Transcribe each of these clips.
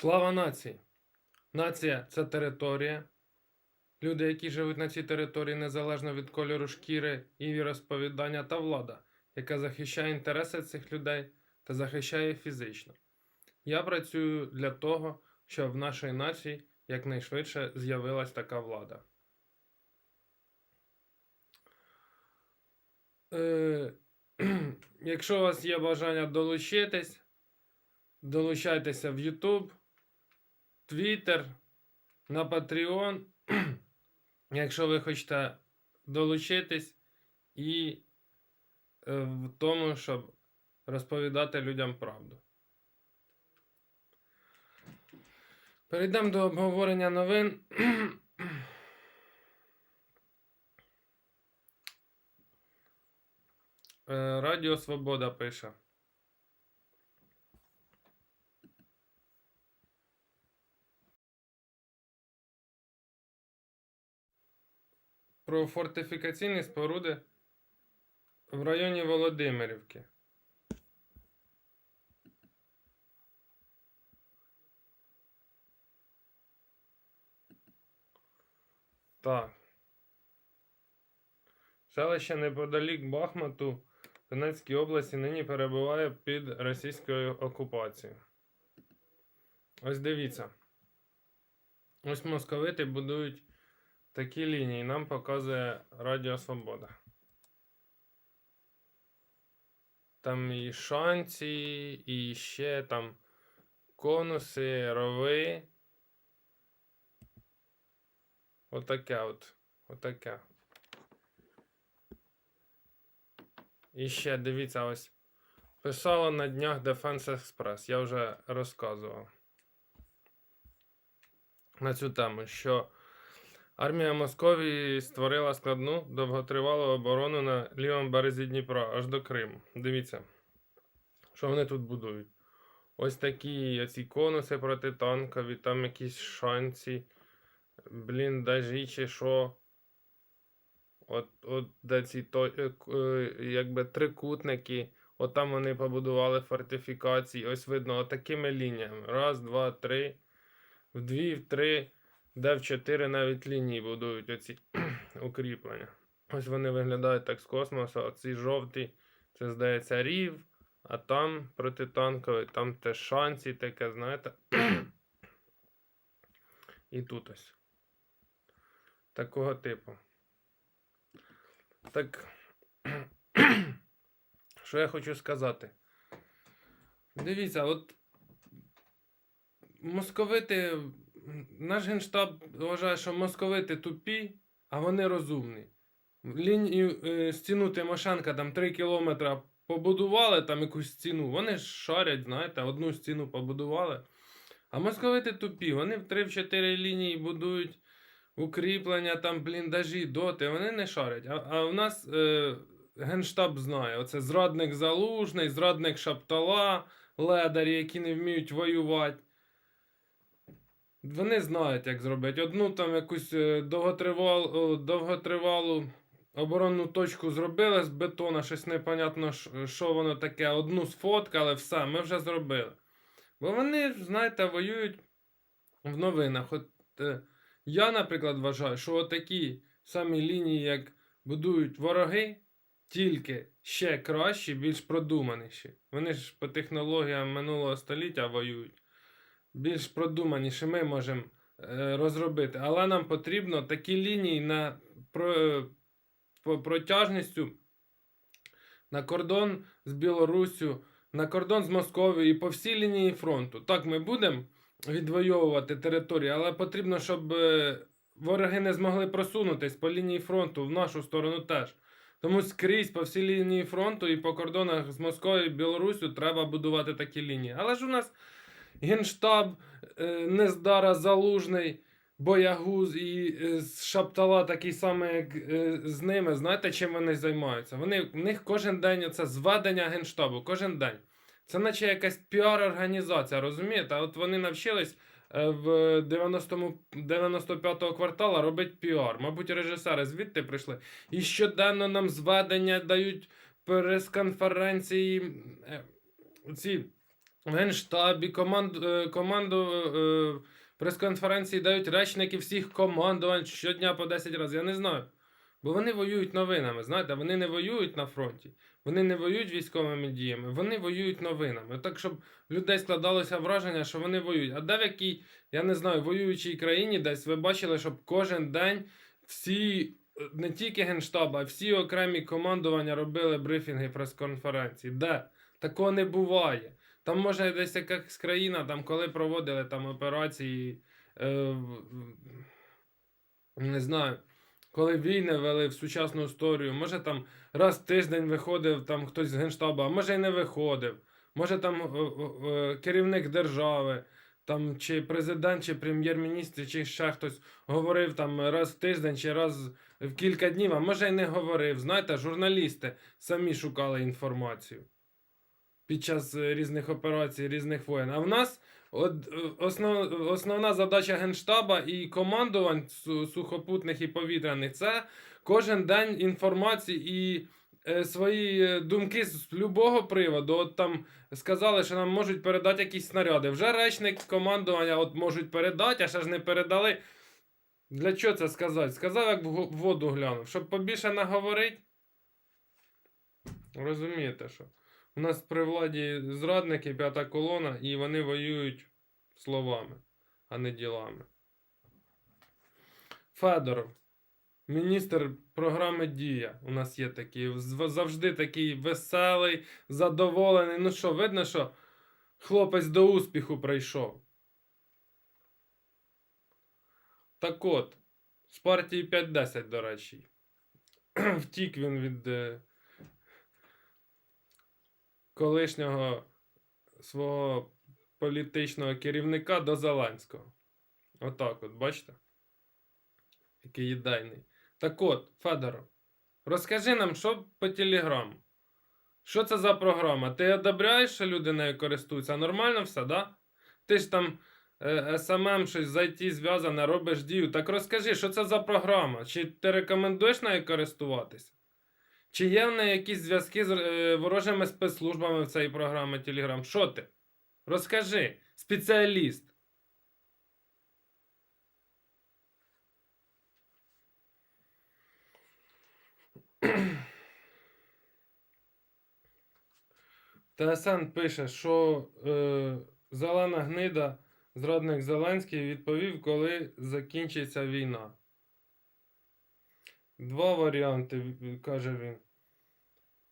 Слава нації! Нація це територія. Люди, які живуть на цій території незалежно від кольору шкіри і віросповідання та влада, яка захищає інтереси цих людей та захищає фізично. Я працюю для того, щоб в нашій нації якнайшвидше з'явилась така влада. Е, якщо у вас є бажання долучитись, долучайтеся в YouTube, Twitter, на Patreon, якщо ви хочете долучитись і е, в тому, щоб розповідати людям правду. Перейдемо до обговорення новин. Е, Радіо Свобода пише. Про фортифікаційні споруди в районі Володимирівки. Так. Селище неподалік Бахмуту в Донецькій області нині перебуває під російською окупацією. Ось дивіться. Ось московити будують такі лінії. Нам показує Радіо Свобода. Там і шанці, і ще там конуси, рови. Отаке от. Отаке. І ще дивіться, ось. Писала на днях Defense Express. Я вже розказував на цю тему, що армія Московії створила складну довготривалу оборону на лівому березі Дніпра аж до Криму. Дивіться, що вони тут будують. Ось такі ці конуси протитанкові, там якісь шанці, бліндажі чи що. От, от де ці то, е, е, якби трикутники. От там вони побудували фортифікації. Ось видно, отакими лініями. Раз, два, три. В дві, в три, де в чотири навіть лінії будують оці укріплення. Ось вони виглядають так з космосу. Оці жовті, це здається рів, а там протитанковий, там те шанці таке, знаєте. І тут ось. Такого типу. Так. Що я хочу сказати? Дивіться, от московити. Наш генштаб вважає, що московити тупі, а вони розумні. Лінію е, стіну Тимошенка там 3 кілометри побудували там якусь стіну. Вони шарять, знаєте, одну стіну побудували. А московити тупі, вони в 3-4 лінії будують укріплення, там бліндажі, доти. Вони не шарять. А, а в нас е, генштаб знає: оце зрадник залужний, зрадник шаптала, ледарі, які не вміють воювати. Вони знають, як зробити. Одну там якусь е, довготривал, о, довготривалу оборонну точку зробили з бетона, щось непонятно, що воно таке. Одну сфоткали, все, ми вже зробили. Бо вони, знаєте, воюють в новинах. От е, я, наприклад, вважаю, що отакі самі лінії, як будують вороги, тільки ще кращі, більш продуманіші. Вони ж по технологіям минулого століття воюють. Більш продуманіші ми можемо е, розробити. Але нам потрібно такі лінії на протяжністю на кордон з Білоруссю, на кордон з Московією і по всій лінії фронту. Так, ми будемо відвоювати території, але потрібно, щоб е, вороги не змогли просунутись по лінії фронту в нашу сторону теж. Тому скрізь по всій лінії фронту і по кордонах з Московією і Білоруссю треба будувати такі лінії. Але ж у нас Генштаб, е, Нездара Залужний, Боягуз і е, Шаптала такий самий, як е, з ними. Знаєте, чим вони займаються? Вони, в них кожен день це зведення Генштабу, кожен день. Це наче якась піар-організація, розумієте? От вони навчились в 90-му 95-го квартала робити піар. Мабуть, режисери звідти прийшли. І щоденно нам зведення дають прес-конференції. Ці Генштабі, е, команду е, прес-конференції дають речники всіх командувань щодня по 10 разів. Я не знаю. Бо вони воюють новинами. Знаєте, вони не воюють на фронті, вони не воюють військовими діями, вони воюють новинами. Так, щоб людей складалося враження, що вони воюють. А де в якій, я не знаю, воюючій країні десь ви бачили, щоб кожен день всі, е, не тільки Генштаб, а всі окремі командування робили брифінги прес-конференції. Де? Такого не буває. Там може десь якась країна, там коли проводили там операції, е, не знаю, коли війни вели в сучасну історію, може там раз в тиждень виходив там хтось з Генштабу, а може й не виходив. Може там е, е, е, керівник держави, там чи президент, чи прем'єр-міністр, чи ще хтось говорив там раз в тиждень, чи раз в кілька днів, а може й не говорив. Знаєте, журналісти самі шукали інформацію під час е, різних операцій, різних воєн. А в нас от, е, основ, основна задача Генштаба і командувань сухопутних і повітряних це кожен день інформації і е, свої думки з любого приводу. От там сказали, що нам можуть передати якісь снаряди. Вже речник командування от можуть передати, а ще ж не передали. Для чого це сказати? Сказав, як в воду глянув. Щоб побільше наговорити. Розумієте, що? У нас при владі зрадники, п'ята колона, і вони воюють словами, а не ділами. Федоров, міністр програми Дія. У нас є такий. Завжди такий веселий, задоволений. Ну що, видно, що хлопець до успіху прийшов. Так от, з партії 5-10, до речі. Втік він від. Колишнього свого політичного керівника до Зеленського. Отак от, бачите? Який ідейний. Так от, Федоров, розкажи нам, що по телеграму. Що це за програма? Ти одобряєш, що люди нею користуються? Нормально все, да? Ти ж там е, СММ щось з IT зв'язане, робиш дію. Так розкажи, що це за програма? Чи ти рекомендуєш нею користуватися? Чи є в неї якісь зв'язки з е, ворожими спецслужбами в цій програмі Telegram? Що ти? Розкажи, спеціаліст. ТСН пише, що е, зелена гнида, зрадник Зеленський відповів, коли закінчиться війна. Два варіанти, каже він.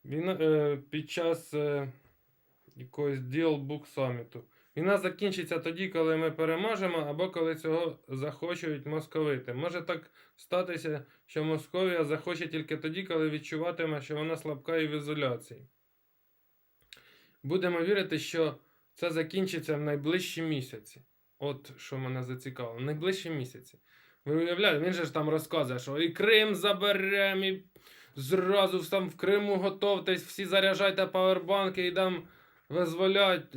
Війна е, під час е, якогось діалбук саміту. Війна закінчиться тоді, коли ми переможемо, або коли цього захочуть московити. Може так статися, що Московія захоче тільки тоді, коли відчуватиме, що вона слабка і в ізоляції. Будемо вірити, що це закінчиться в найближчі місяці. От що мене зацікавило. В найближчі місяці. Ви уявляєте, він же ж там розказує, що і Крим заберемо, і зразу там в Криму готовтесь, всі заряджайте павербанки і там визволять.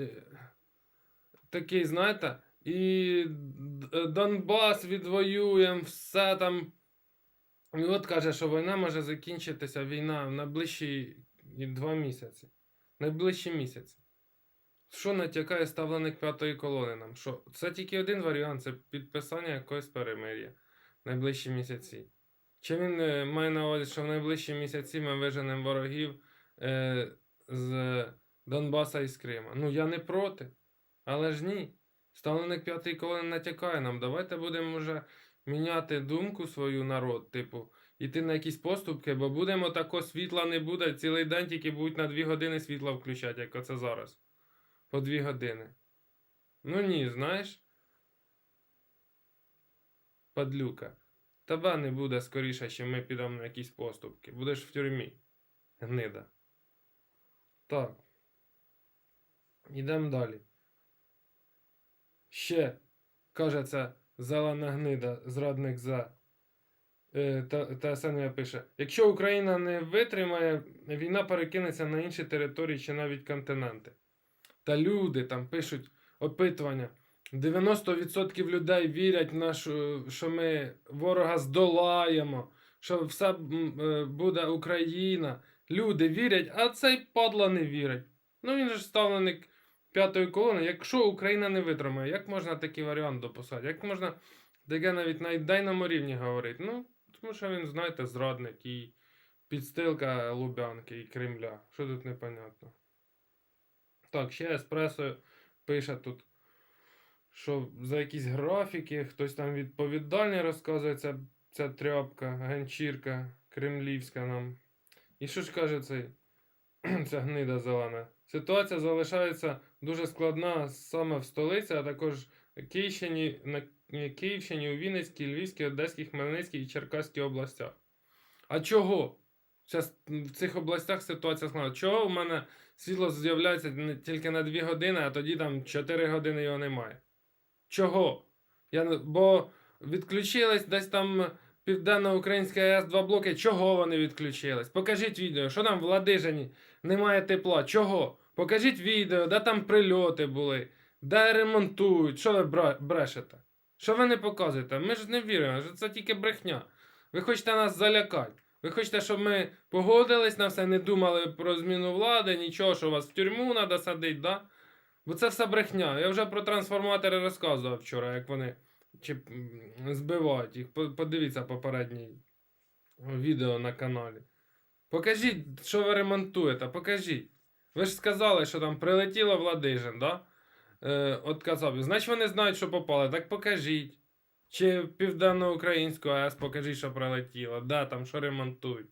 Такий, знаєте, і Донбас відвоюємо, все там. І от каже, що війна може закінчитися війна в найближчі два місяці. Найближчі місяці. Що натякає ставленик п'ятої колони нам? Що? Це тільки один варіант це підписання якогось перемир'я в найближчі місяці. Чи він е, має на увазі, що в найближчі місяці ми виженемо ворогів е, з Донбаса і з Крима? Ну, я не проти. Але ж ні. Ставленик п'ятої колони натякає нам. Давайте будемо вже міняти думку свою народ, типу, йти на якісь поступки, бо будемо тако світла не буде. Цілий день тільки будуть на 2 години світла включати, як оце зараз. По 2 години. Ну ні, знаєш. Падлюка. Тебе не буде скоріше, чим ми підемо на якісь поступки. Будеш в тюрмі. Гнида. Так. Ідемо далі. Ще, каже це зелена гнида, зрадник за. Е, та, СНВ пише: якщо Україна не витримає, війна перекинеться на інші території чи навіть континенти. Та люди там пишуть опитування. 90% людей вірять нашу, що ми ворога здолаємо, що все е, буде Україна. Люди вірять, а цей падла не вірить. Ну він ж ставленик п'ятої колони. Якщо Україна не витримає, як можна такий варіант дописати? Як можна таке навіть на ідейному рівні говорити? Ну, тому що він, знаєте, зрадник і підстилка Лубянки і Кремля. Що тут непонятно? Так, ще Еспресо пише тут, що за якісь графіки, хтось там відповідальний розказує ця, ця тряпка, ганчірка кремлівська нам. І що ж каже цей, ця гнида зелена? Ситуація залишається дуже складна саме в столиці, а також Київщині, на Київщині, у Вінницькій, Львівській, Одеській, Хмельницькій і Черкаській областях. А чого? Зараз в цих областях ситуація складна. Чого в мене світло з'являється тільки на 2 години, а тоді там 4 години його немає? Чого? Я, бо відключились десь там Південно-Українська АЕС два блоки. Чого вони відключились? Покажіть відео, що там в Ладижині немає тепла. Чого? Покажіть відео, де там прильоти були, де ремонтують. Що ви брешете? Що ви не показуєте? Ми ж не віримо, що це тільки брехня. Ви хочете нас залякати. Ви хочете, щоб ми погодились на все, не думали про зміну влади, нічого, що вас в тюрму треба садити, да? Бо це все брехня. Я вже про трансформатори розказував вчора, як вони чи, збивають їх. По- Подивіться попереднє відео на каналі. Покажіть, що ви ремонтуєте, покажіть. Ви ж сказали, що там прилетіло Владижин, да? Е, от казав, значить вони знають, що попали. Так покажіть. Чи Південноукраїнську АЕС покажіть, що прилетіло. Да, там що ремонтують.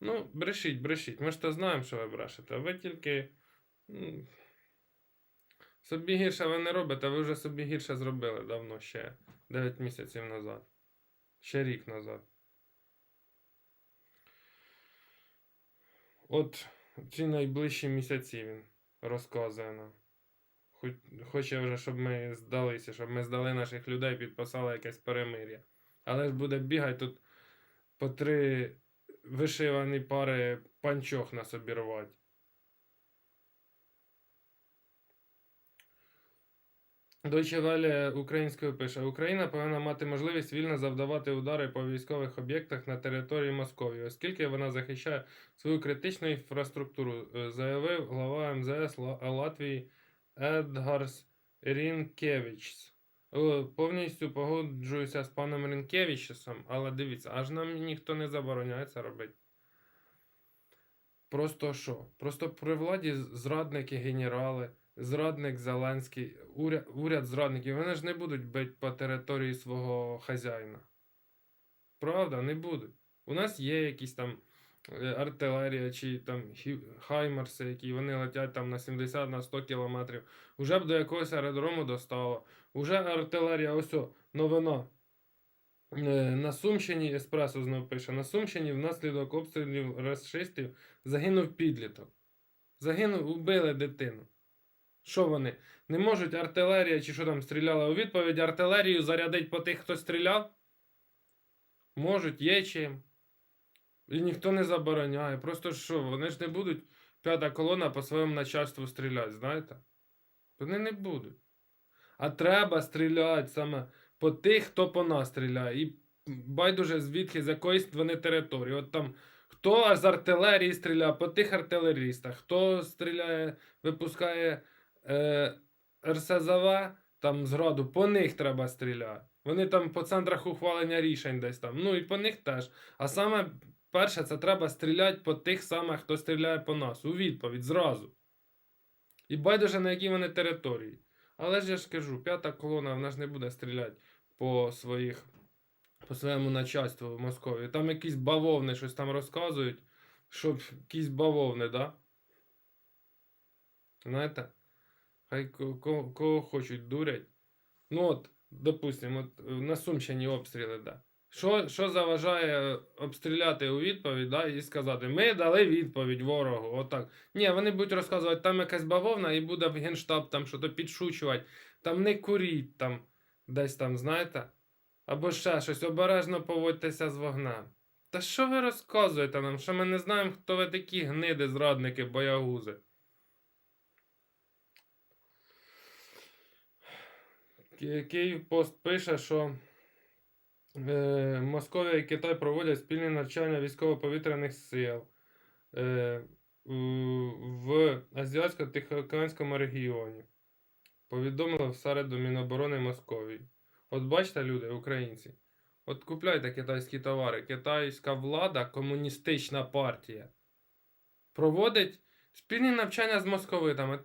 Ну, брешіть, брешіть. Ми ж то знаємо, що ви брешете. Ви тільки. Собі гірше ви не робите, ви вже собі гірше зробили давно ще 9 місяців назад. Ще рік назад. От ці найближчі місяці він розказує нам. Хоч, хоче вже, щоб ми здалися, щоб ми здали наших людей, підписали якесь перемир'я. Але ж буде бігати тут по три вишивані пари панчох на собі рвати. Deutsche Welle українською пише: Україна повинна мати можливість вільно завдавати удари по військових об'єктах на території Московії, оскільки вона захищає свою критичну інфраструктуру, е, заявив глава МЗС Латвії Едгарс Рінкевичс. Повністю погоджуюся з паном Рінкевичем, але дивіться, аж нам ніхто не забороняє це робити. Просто що? Просто при владі зрадники, генерали, зрадник Зеленський, уряд, уряд зрадників, вони ж не будуть бити по території свого хазяїна. Правда, не будуть. У нас є якісь там артилерія чи там хаймерси, які вони летять там на 70 на 100 кілометрів. Уже б до якогось аеродрому достало. Уже артилерія, ось о, новина. Е, На Сумщині Еспресо знов пише: на Сумщині внаслідок обстрілів расистів загинув підліток. Загинув, убили дитину. Що вони? Не можуть артилерія чи що там стріляла? У відповідь артилерію зарядить по тих, хто стріляв? Можуть, є чим. І ніхто не забороняє. Просто що, вони ж не будуть п'ята колона по своєму начальству стріляти, знаєте? Вони не будуть. А треба стріляти саме по тих, хто по нас стріляє. І байдуже звідки, з якоїсь вони території. От там хто з артилерії стріляє, по тих артилерістах, хто стріляє, випускає е, РСЗВ, там зраду, по них треба стріляти. Вони там по центрах ухвалення рішень десь там. Ну і по них теж. А саме перше, це треба стріляти по тих самих, хто стріляє по нас. У відповідь зразу. І байдуже на якій вони території. Але ж я ж кажу, п'ята колона, вона ж не буде стріляти по своїх, по своєму начальству в Москові. Там якісь бавовни щось там розказують, щоб якісь бавовни, да? Знаєте? Хай ко- ко- кого хочуть дурять. Ну от, допустимо, на Сумщині обстріли, да. Що, що заважає обстріляти у відповідь, да, і сказати, ми дали відповідь ворогу, отак. Ні, вони будуть розказувати, там якась бавовна, і буде в генштаб там щось підшучувати, там не куріть, там, десь там, знаєте? Або ще щось, обережно поводьтеся з вогнем. Та що ви розказуєте нам? Що ми не знаємо, хто ви такі гниди, зрадники, боягузи? Київ пост пише, що Московія і Китай проводять спільні навчання військово-повітряних сил е, в Азіатсько-Тихоокеанському регіоні. Повідомили в середу Міноборони Московії. От бачите, люди, українці, от купляйте китайські товари. Китайська влада, комуністична партія, проводить спільні навчання з московитами,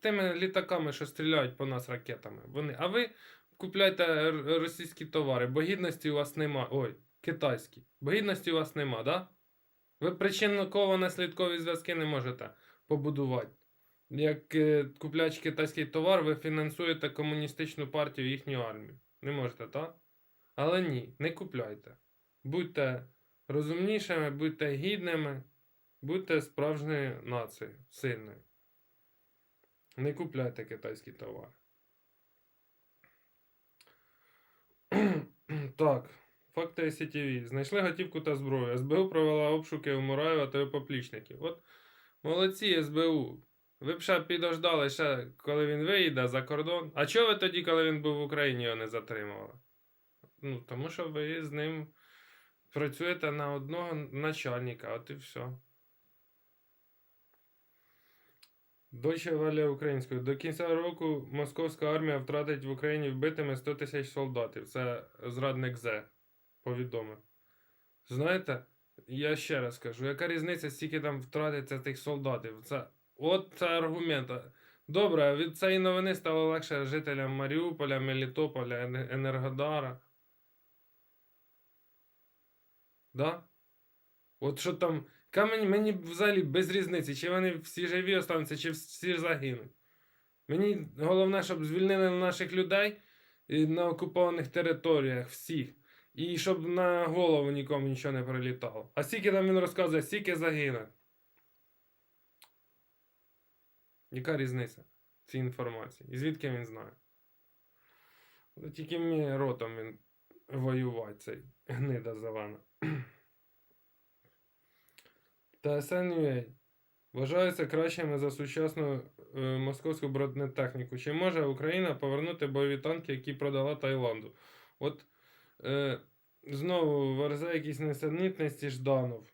тими літаками, що стріляють по нас ракетами. Вони, а ви купляйте російські товари, бо гідності у вас нема. Ой, китайські. Бо гідності у вас нема, да? Ви причинно-наслідкові зв'язки не можете побудувати. Як е, купляючи китайський товар, ви фінансуєте комуністичну партію і їхню армію. Не можете, так? Але ні, не купляйте. Будьте розумнішими, будьте гідними, будьте справжньою нацією, сильною. Не купляйте китайські товари. Так, факти СІТВ. Знайшли готівку та зброю. СБУ провела обшуки у Мураєва та поплічників. От молодці СБУ. Ви б ще підождали ще, коли він виїде за кордон. А чого ви тоді, коли він був в Україні, його не затримували? Ну, тому що ви з ним працюєте на одного начальника, от і все. Дойче Валя українською. До кінця року московська армія втратить в Україні вбитими 100 тисяч солдатів. Це зрадник Зе повідомив. Знаєте, я ще раз кажу, яка різниця, скільки там втратиться тих солдатів? Це, от це аргумент. Добре, від цієї новини стало легше жителям Маріуполя, Мелітополя, Енергодара. Да? От що там. Ка мені, взагалі без різниці, чи вони всі живі остануться, чи всі загинуть. Мені головне, щоб звільнили наших людей на окупованих територіях всіх. І щоб на голову нікому нічого не прилітало. А скільки там він розказує, скільки загине. Яка різниця цій інформації? І звідки він знає? Тільки мені ротом він воювати, цей гнида зелена. ТСН.UA вважаються кращими за сучасну е, московську бронетехніку. Чи може Україна повернути бойові танки, які продала Таїланду? От е, знову верзе якісь несенітності Жданов.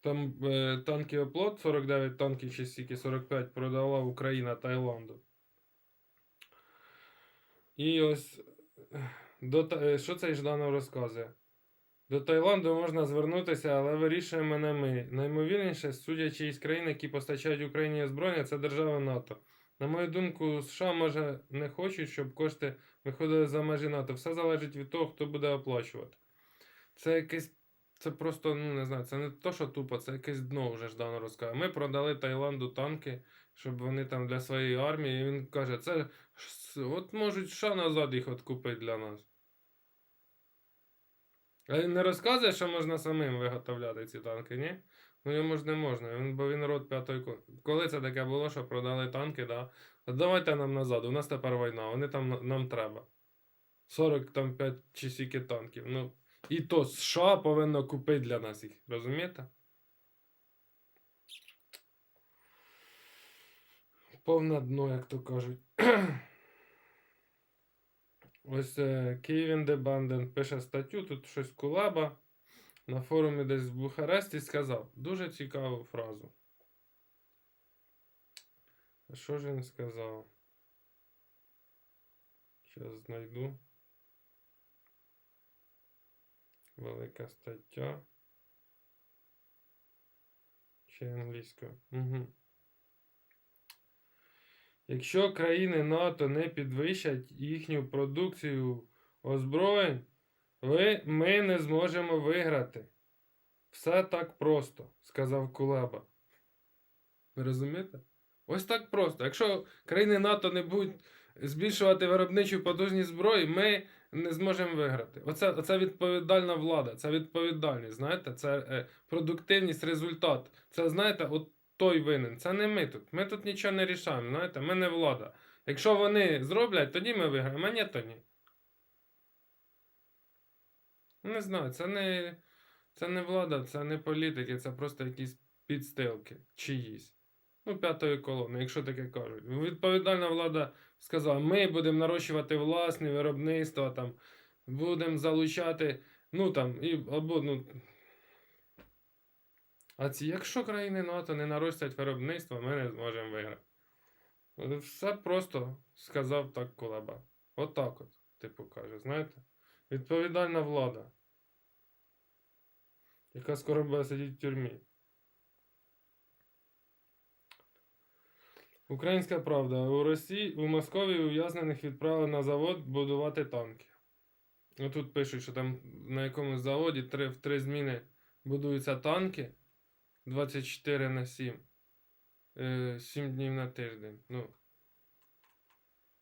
Там е, танки оплот 49 танків чи стільки 45 продала Україна Таїланду. І ось е, до, е, що цей Жданов розказує? До Таїланду можна звернутися, але вирішуємо не ми. Наймовірніше, судячи із країн, які постачають Україні озброєння, це держави НАТО. На мою думку, США може не хочуть, щоб кошти виходили за межі НАТО. Все залежить від того, хто буде оплачувати. Це якесь. Це просто, ну не знаю, це не то, що тупо, це якесь дно вже Ждано розказує. Ми продали Таїланду танки, щоб вони там для своєї армії. І він каже, це от можуть США назад їх от купити для нас. Не розказує, що можна самим виготовляти ці танки, ні? Ну йому ж не можна, він, бо він род п'ятої ко- Коли це таке було, що продали танки, да? Давайте нам назад, у нас тепер війна, вони там нам треба. 40 там 5 чи скільки танків. Ну, і то США повинно купити для нас їх, розумієте? Повне дно, як то кажуть. Ось Київін де Банден пише статтю, тут щось Кулаба на форумі десь в Бухаресті сказав дуже цікаву фразу. Що ж він сказав? Зараз знайду. Велика стаття. Ще англійською. Угу. Якщо країни НАТО не підвищать їхню продукцію озброєнь, ми не зможемо виграти. Все так просто, сказав Кулеба. Ви розумієте? Ось так просто. Якщо країни НАТО не будуть збільшувати виробничу потужність зброї, ми не зможемо виграти. Оце, оце відповідальна влада, це відповідальність, знаєте, це е, продуктивність, результат. Це, знаєте, от той винен. Це не ми тут. Ми тут нічого не рішаємо, знаєте, ми не влада. Якщо вони зроблять, тоді ми виграємо, а ні, то ні. Не знаю, це не, це не влада, це не політики, це просто якісь підстилки чиїсь. Ну, п'ятої колони, якщо таке кажуть. Відповідальна влада сказала, ми будемо нарощувати власне виробництво, там, будемо залучати, ну там, і, або, ну. А ці, якщо країни НАТО не наростять виробництво, ми не зможемо виграти. Все просто сказав так Кулеба. Отак от, типу каже, знаєте? Відповідальна влада, яка скоро буде сидіти в тюрмі. Українська правда. У Росії у Московії ув'язнених відправили на завод будувати танки. Ну, тут пишуть, що там на якомусь заводі три, в три зміни будуються танки 24 на 7. Е, 7 днів на тиждень. Ну.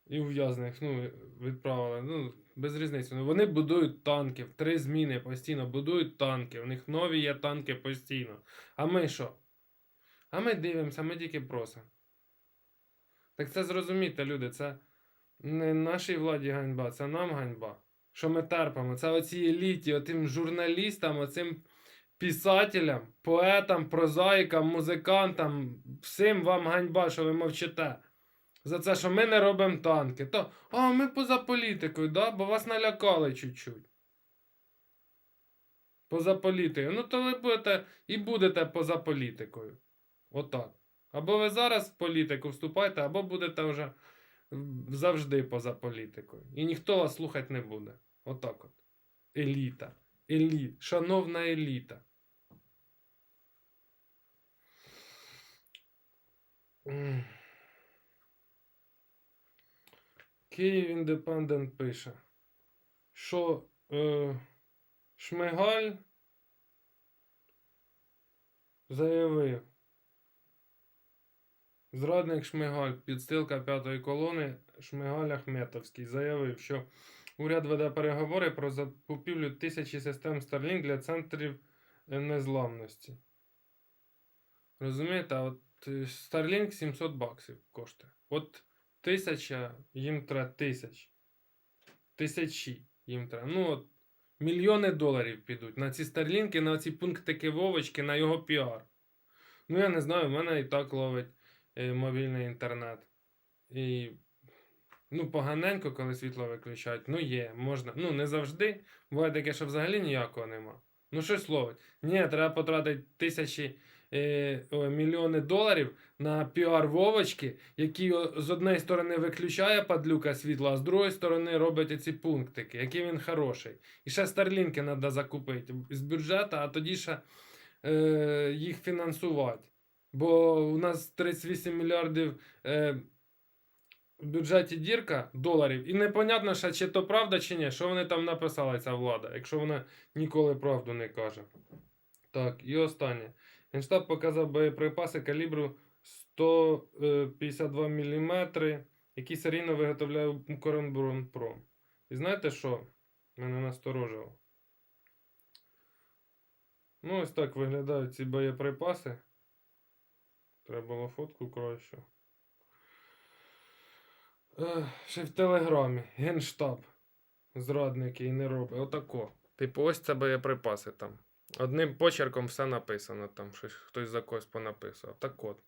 І ув'язнених ну, відправили. Ну, без різниці. Ну, вони будують танки три зміни постійно будують танки. У них нові є танки постійно. А ми що? А ми дивимося, ми тільки просимо. Так це зрозумійте, люди, це не нашій владі ганьба, це нам ганьба. Що ми терпимо? Це оцій еліті, отим журналістам, оцим писателям, поетам, прозаїкам, музикантам, всім вам ганьба, що ви мовчите. За це, що ми не робимо танки. То, а ми поза політикою, да? бо вас налякали чуть-чуть. Поза політикою. Ну, то ви будете і будете поза політикою. Отак. Або ви зараз в політику вступаєте, або будете вже завжди поза політикою. І ніхто вас слухати не буде. Отак от. Еліта. Еліт. Шановна еліта. Київ Індепендент пише, що е, Шмигаль заявив. Зрадник Шмигаль, підстилка п'ятої колони Шмигаль Ахметовський заявив, що уряд веде переговори про закупівлю тисячі систем Starlink для центрів незламності. Розумієте, от Starlink 700 баксів коштує. От тисяча їм треба тисяч. Тисячі їм треба. Ну от мільйони доларів підуть на ці Старлінки, на ці пунктики Вовочки, на його піар. Ну, я не знаю, в мене і так ловить е, мобільний інтернет. І, ну, поганенько, коли світло виключають. Ну, є, можна. Ну, не завжди. Буває таке, що взагалі ніякого нема. Ну, щось ловить. Ні, треба потратити тисячі е, мільйони доларів на піар Вовочки, який з однієї сторони виключає падлюка світла, а з другої сторони робить ці пунктики, який він хороший. І ще Старлінки треба закупити з бюджету, а тоді ще е, їх фінансувати. Бо у нас 38 мільярдів е, в бюджеті дірка доларів, і непонятно ще, чи то правда, чи ні, що вони там написали, ця влада, якщо вона ніколи правду не каже. Так, і останнє. Генштаб показав боєприпаси калібру 152 мм, які серійно виготовляє Укроборонпром. І знаєте що? Мене насторожило. Ну, ось так виглядають ці боєприпаси. Треба було фотку кращу. Ще в телеграмі. Генштаб. Зрадники і не робить. Отако. Типу, ось це боєприпаси там. Одним почерком все написано там, щось хтось за когось понаписував. Так от.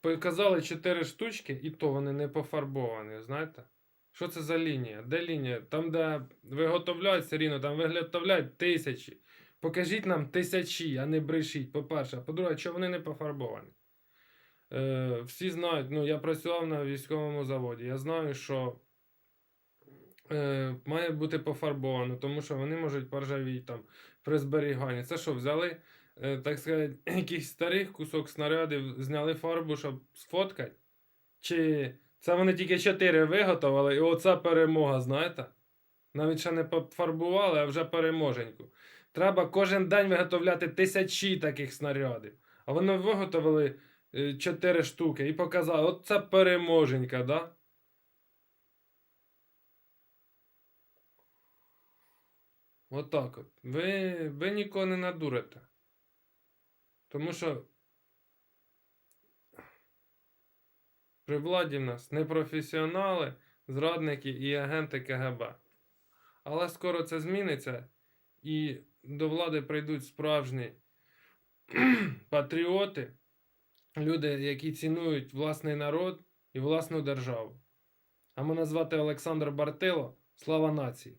Показали 4 штучки, і то вони не пофарбовані, знаєте? Що це за лінія? Де лінія? Там, де виготовляють все там виготовляють тисячі. Покажіть нам тисячі, а не брешіть, по-перше. По-друге, чого вони не пофарбовані? Е, всі знають, ну я працював на військовому заводі. Я знаю, що е, має бути пофарбовано, тому що вони можуть поржавіти там при зберіганні. Це що, взяли, е, так сказати, якийсь старий кусок снарядів, зняли фарбу, щоб сфоткати? Чи це вони тільки 4 виготовили, і оце перемога, знаєте? Навіть ще не пофарбували, а вже переможеньку. Треба кожен день виготовляти тисячі таких снарядів. А вони виготовили 4 штуки і показали, от це переможенька, да? Отак от. Ви, ви нікого не надурите. Тому що при владі в нас непрофесіонали, зрадники і агенти КГБ. Але скоро це зміниться, і до влади прийдуть справжні патріоти, люди, які цінують власний народ і власну державу. А мене звати Олександр Бартило. Слава нації!